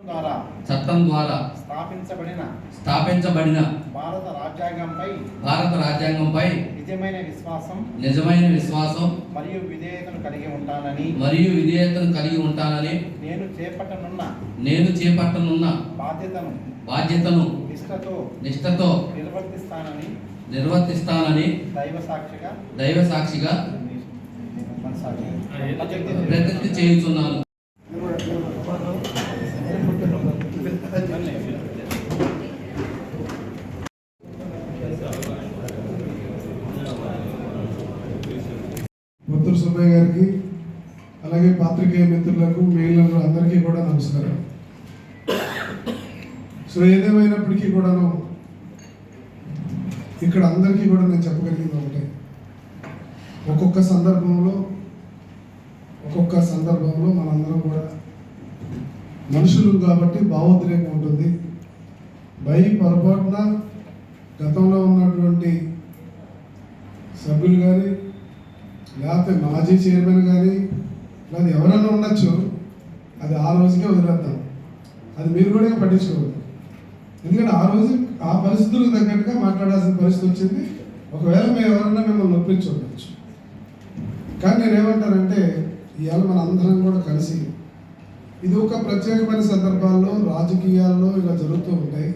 ద్వారా చట్టం ద్వారా స్థాపించబడిన స్థాపించబడిన భారత రాజ్యాంగంపై భారత రాజ్యాంగంపై నిజమైన విశ్వాసం నిజమైన విశ్వాసం మరియు విధేయతను కలిగి ఉంటానని మరియు విధేయతను కలిగి ఉంటానని నేను చేపట్టనున్న నేను చేపట్టనున్న బాధ్యతను బాధ్యతను నిష్ఠతో నిష్ఠతో నిర్వర్తిస్తానని నిర్వర్తిస్తానని దైవ సాక్షిగా దైవ సాక్షిగా. ప్రతిజ్ఞ చేయుచున్నాను పొత్తుల సుబ్బయ్య గారికి అలాగే పాత్రికేయ మిత్రులకు మహిళలు అందరికీ కూడా నమస్కారం. సో ఏదేమైనప్పటికీ కూడాను ఇక్కడ అందరికీ కూడా నేను చెప్పగలిగింది ఒకటే. ఒక్కొక్క సందర్భంలో ఒక్కొక్క సందర్భంలో మనందరం కూడా మనుషులు కాబట్టి భావోద్రేకం ఉంటుంది. బై పొరపాటున గతంలో ఉన్నటువంటి సభ్యులు కానీ లేకపోతే మాజీ చైర్మన్ కానీ లేదా ఎవరైనా ఉండొచ్చు. అది ఆ రోజుకే వదిలేద్దాం. అది మీరు కూడా పట్టించుకోవద్దు. ఎందుకంటే ఆ రోజు ఆ పరిస్థితులకు తగ్గట్టుగా మాట్లాడాల్సిన పరిస్థితి వచ్చింది. ఒకవేళ మేము ఎవరైనా మిమ్మల్ని ఒప్పించుకోవచ్చు కానీ నేను ఏమంటానంటే ఇవాళ మన అందరం కూడా కలిసి ఇది ఒక ప్రత్యేకమైన సందర్భాల్లో రాజకీయాల్లో ఇలా జరుగుతూ ఉంటాయి.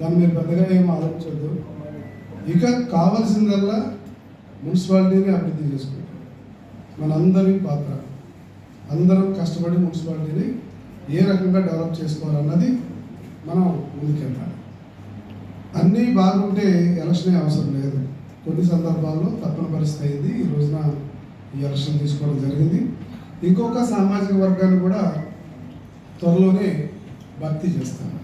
దాన్ని మీరు పెద్దగా ఏం ఆలోచించద్దు. ఇక కావాల్సిందల్లా మున్సిపాలిటీని అభివృద్ధి చేసుకుంటాం. మనందరి పాత్ర. అందరం కష్టపడి మున్సిపాలిటీని ఏ రకంగా డెవలప్ చేసుకోవాలన్నది మనం ముందుకెళ్ళాలి. అన్నీ బాగుంటే ఎలక్షనే అవసరం లేదు. కొన్ని సందర్భాల్లో తప్పని పరిస్థితి అయింది. ఈ రోజున ఈ ఎలక్షన్ తీసుకోవడం జరిగింది. ఇంకొక సామాజిక వర్గాన్ని కూడా త్వరలోనే భర్తీ చేస్తాను.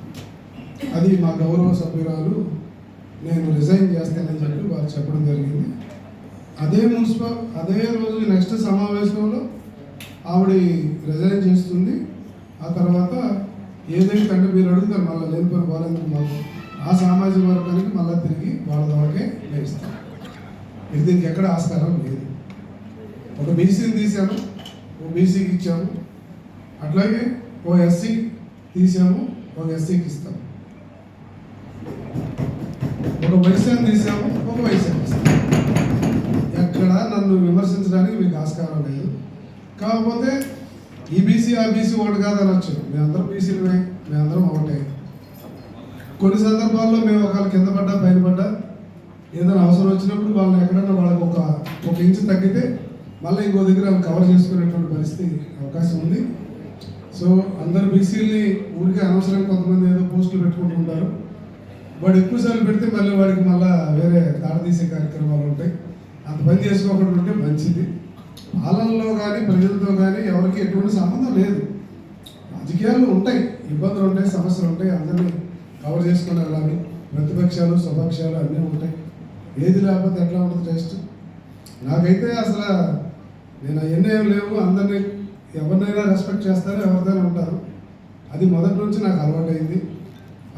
అది మా గౌరవ సభ్యురాలు నేను రిజైన్ చేస్తానని చెప్పి వారు చెప్పడం జరిగింది. అదే మున్సిపల్ అదే రోజు నెక్స్ట్ సమావేశంలో ఆవిడ రిజైన్ చేస్తుంది. ఆ తర్వాత ఏదైతే అంటే మీరు అడుగుతారు మళ్ళీ లేనిపోయిన బాగాలేదు మాకు ఆ సామాజిక వర్గానికి మళ్ళీ తిరిగి వాళ్ళ ద్వారాకే వేస్తాం ఇది దీనికి ఎక్కడ ఆస్కారం లేదు. ఒక బీసీని తీసాము ఓ బీసీకి ఇచ్చాము అట్లాగే ఓ ఎస్సీ తీసాము ఒక ఎస్సీకి ఇస్తాము. ఒక వైశ్యాన్ని తీసాము ఇక్కడ నన్ను విమర్శించడానికి మీకు ఆస్కారం లేదు. కాకపోతే ఈ బీసీ ఆ బీసీ ఒకటి కాదు అనొచ్చు మేమందరం బీసీలమే మేమందరం ఒకటే కొన్ని సందర్భాల్లో మేము ఒకవేళ కింద పడ్డా పైన పడ్డా ఏదైనా అవసరం వచ్చినప్పుడు వాళ్ళని ఎక్కడైనా వాళ్ళకి ఒక ఒక ఇంచు తగ్గితే మళ్ళీ ఇంకో దగ్గర కవర్ చేసుకునేటువంటి పరిస్థితి అవకాశం ఉంది. సో అందరు బీసీలని ఊరికే అనవసరం కొంతమంది ఏదో పోస్టులు పెట్టుకుంటుంటారు వాడు ఎక్కువసార్లు పెడితే మళ్ళీ వాడికి మళ్ళీ వేరే దాడతీసే కార్యక్రమాలు ఉంటాయి. అంత పని చేసుకోకుండా ఉంటే మంచిది. పాలనలో కానీ ప్రజలతో కానీ ఎవరికి ఎటువంటి సంబంధం లేదు. రాజకీయాలు ఉంటాయి. ఇబ్బందులు ఉంటాయి సమస్యలు ఉంటాయి. అందరినీ కవర్ చేసుకుని వెళ్ళాలి ప్రతిపక్షాలు స్వపక్షాలు అన్నీ ఉంటాయి. ఏది లేకపోతే ఎట్లా ఉంటుంది టెస్ట్ నాకైతే అసలు నేను అవన్నీ ఏం లేవు. అందరినీ ఎవరినైనా రెస్పెక్ట్ చేస్తారు? ఎవరిదైనా ఉంటారు. అది మొదటి నుంచి నాకు అలవాటైంది.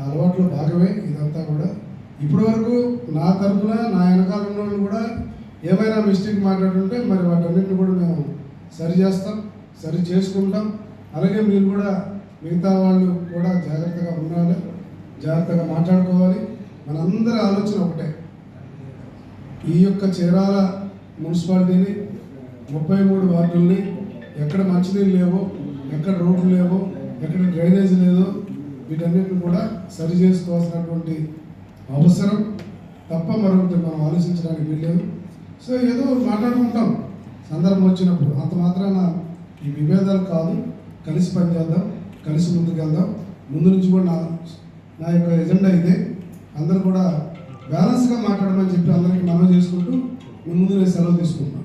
ఆ అలవాట్లో భాగమే ఇదంతా కూడా. ఇప్పటి వరకు నా తరఫున నా వెనకాల ఉన్న వాళ్ళు కూడా ఏమైనా మిస్టేక్ మాట్లాడుంటే మరి వాటన్నింటిని కూడా మేము సరి చేస్తాం సరి చేసుకుంటాం. అలాగే మీరు కూడా మిగతా వాళ్ళు కూడా జాగ్రత్తగా ఉండాలి జాగ్రత్తగా మాట్లాడుకోవాలి. మనందరి ఆలోచన ఒకటే. ఈ యొక్క చీరాల మున్సిపాలిటీని ముప్పై మూడు వార్డుల్ని ఎక్కడ మంచినీళ్ళు లేవో ఎక్కడ రోడ్లు లేవో ఎక్కడ డ్రైనేజ్ లేదో వీటన్నిటిని కూడా సరి చేసుకోవాల్సినటువంటి అవసరం. తప్ప మరొకటి మనం ఆలోచించడానికి వీల్లేదు. సో ఏదో మాట్లాడుకుంటాం. సందర్భం వచ్చినప్పుడు. అంత మాత్రాన ఈ విభేదాలు కాదు. కలిసి పనిచేద్దాం. కలిసి ముందుకెళ్దాం. ముందు నుంచి కూడా నా నా యొక్క ఎజెండా ఇదే. అందరూ కూడా బ్యాలెన్స్గా మాట్లాడమని చెప్పి అందరికీ మనం చేసుకుంటూ ముందు నేను సెలవు తీసుకుంటున్నాను